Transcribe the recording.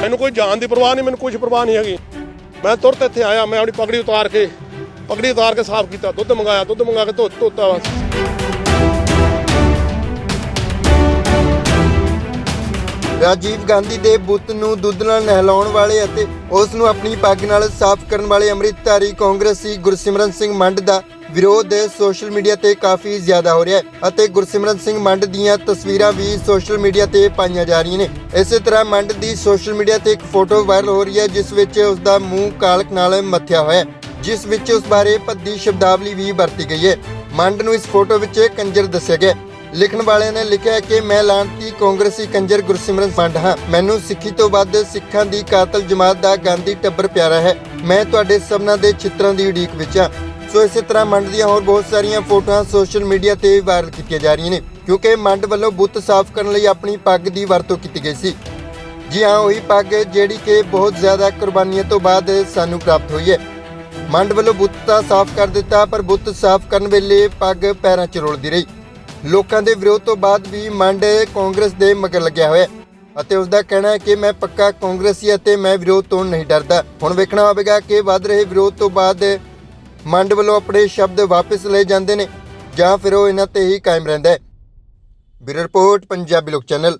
ਮੈਨੂੰ ਕੋਈ ਜਾਨ ਦੀ ਪਰਵਾਹ ਨਹੀਂ, ਮੈਨੂੰ ਕੁਝ ਪਰਵਾਹ ਨਹੀਂ ਹੈਗੀ। ਮੈਂ ਤੁਰਤ ਇੱਥੇ ਆਇਆ, ਮੈਂ ਆਪਣੀ ਪਗੜੀ ਉਤਾਰ ਕੇ, ਪਗੜੀ ਉਤਾਰ ਕੇ ਸਾਫ਼ ਕੀਤਾ, ਦੁੱਧ ਮੰਗਾਇਆ, ਦੁੱਧ ਮੰਗਾ ਕੇ ਧੋ ਧੋਤਾ ਬਸ। ਰਾਜੀਵ ਗਾਂਧੀ ਦੇ ਬੁੱਤ ਨੂੰ ਦੁੱਧ ਨਾਲ ਨਹਿਲਾਉਣ ਵਾਲੇ ਅਤੇ ਉਸ ਨੂੰ ਆਪਣੀ ਪੱਗ ਨਾਲ ਸਾਫ਼ ਕਰਨ ਵਾਲੇ ਅੰਮ੍ਰਿਤਧਾਰੀ ਕਾਂਗਰਸੀ ਗੁਰਸਿਮਰਨ ਸਿੰਘ ਮੰਡ ਦਾ ਵਿਰੋਧ ਸੋਸ਼ਲ ਮੀਡੀਆ ਤੇ ਕਾਫੀ ਜ਼ਿਆਦਾ ਹੋ ਰਿਹਾ ਹੈ ਅਤੇ ਗੁਰਸਿਮਰਨ ਸਿੰਘ ਮੰਡ ਦੀਆਂ ਤਸਵੀਰਾਂ ਵੀ ਸੋਸ਼ਲ ਮੀਡੀਆ ਤੇ ਪਾਈਆਂ ਜਾ ਰਹੀਆਂ ਨੇ। ਇਸੇ ਤਰ੍ਹਾਂ ਮੰਡ ਦੀ ਸੋਸ਼ਲ ਮੀਡੀਆ ਤੇ ਇੱਕ ਫੋਟੋ ਵਾਇਰਲ ਹੋ ਰਹੀ ਹੈ, ਜਿਸ ਵਿੱਚ ਉਸ ਦਾ ਮੂੰਹ ਕਾਲਕ ਨਾਲ ਮੱਥਿਆ ਹੋਇਆ ਹੈ, ਜਿਸ ਵਿੱਚ ਉਸ ਬਾਰੇ ਭੱਦੀ ਸ਼ਬਦਾਵਲੀ ਵੀ ਵਰਤੀ ਗਈ ਹੈ। ਮੰਡ ਨੂੰ ਇਸ ਫੋਟੋ ਵਿੱਚ ਕੰਜਰ ਦੱਸਿਆ ਗਿਆ ਲਿਖਣ ਵਾਲਿਆਂ ਨੇ ਲਿਖਿਆ ਹੈ ਕਿ ਮੈਂ ਲਾਂਤੀ ਕਾਂਗਰਸੀ ਕੰਜਰ ਗੁਰਸਿਮਰਨ ਮੰਡ ਹਾਂ। ਮੈਨੂੰ ਸਿੱਖੀ ਤੋਂ ਵੱਧ ਸਿੱਖਾਂ ਦੀ ਕਾਤਲ ਜਮਾਤ ਦਾ ਗਾਂਧੀ ਟੱਬਰ ਪਿਆਰਾ ਹੈ। ਮੈਂ ਤੁਹਾਡੇ ਸਭਨਾਂ ਦੇ ਚਿੱਤਰਾਂ ਦੀ ਉਡੀਕ ਵਿੱਚ ਹਾਂ। ਸੋ ਇਸੇ ਤਰ੍ਹਾਂ ਮੰਡ ਦੀਆਂ ਹੋਰ ਬਹੁਤ ਸਾਰੀਆਂ ਫੋਟੋਆਂ ਸੋਸ਼ਲ ਮੀਡੀਆ ਤੇ ਵਾਇਰਲ ਕੀਤੀਆਂ ਜਾ ਰਹੀਆਂ ਨੇ, ਕਿਉਂਕਿ ਮੰਡ ਵੱਲੋਂ ਬੁੱਤ ਸਾਫ਼ ਕਰਨ ਲਈ ਆਪਣੀ ਪੱਗ ਦੀ ਵਰਤੋਂ ਕੀਤੀ ਗਈ ਸੀ। ਜੀ ਹਾਂ, ਉਹੀ ਪੱਗ ਜਿਹੜੀ ਕਿ ਬਹੁਤ ਜ਼ਿਆਦਾ ਕੁਰਬਾਨੀਆਂ ਤੋਂ ਬਾਅਦ ਸਾਨੂੰ ਪ੍ਰਾਪਤ ਹੋਈ ਹੈ। ਮੰਡ ਵੱਲੋਂ ਬੁੱਤ ਤਾਂ ਸਾਫ਼ ਕਰ ਦਿੱਤਾ, ਪਰ ਬੁੱਤ ਸਾਫ਼ ਕਰਨ ਵੇਲੇ ਪੱਗ ਪੈਰਾਂ 'ਚ ਰੋਲਦੀ ਰਹੀ। ਲੋਕਾਂ ਦੇ ਵਿਰੋਧ ਤੋਂ ਬਾਅਦ ਵੀ ਮੰਡ ਕਾਂਗਰਸ ਦੇ ਮਗਰ ਲੱਗਿਆ ਹੋਇਆ ਅਤੇ ਉਸ ਦਾ ਕਹਿਣਾ ਹੈ ਕਿ ਮੈਂ ਪੱਕਾ ਕਾਂਗਰਸੀ ਅਤੇ ਮੈਂ ਵਿਰੋਧ ਤੋਂ ਨਹੀਂ ਡਰਦਾ। ਹੁਣ ਵੇਖਣਾ ਹੋਵੇਗਾ ਕਿ ਵੱਧ ਰਹੇ ਵਿਰੋਧ ਤੋਂ ਬਾਅਦ ਮੰਡ ਵੱਲੋਂ ਆਪਣੇ ਸ਼ਬਦ ਵਾਪਸ ਲਏ ਜਾਂਦੇ ਨੇ ਜਾਂ ਫਿਰ ਉਹ ਇਹਨਾਂ ਤੇ ਹੀ ਕਾਇਮ ਰਹਿੰਦਾ ਹੈ। ਬਿਊਰੋ ਰਿਪੋਰਟ, ਪੰਜਾਬੀ ਲੋਕ ਚੈਨਲ।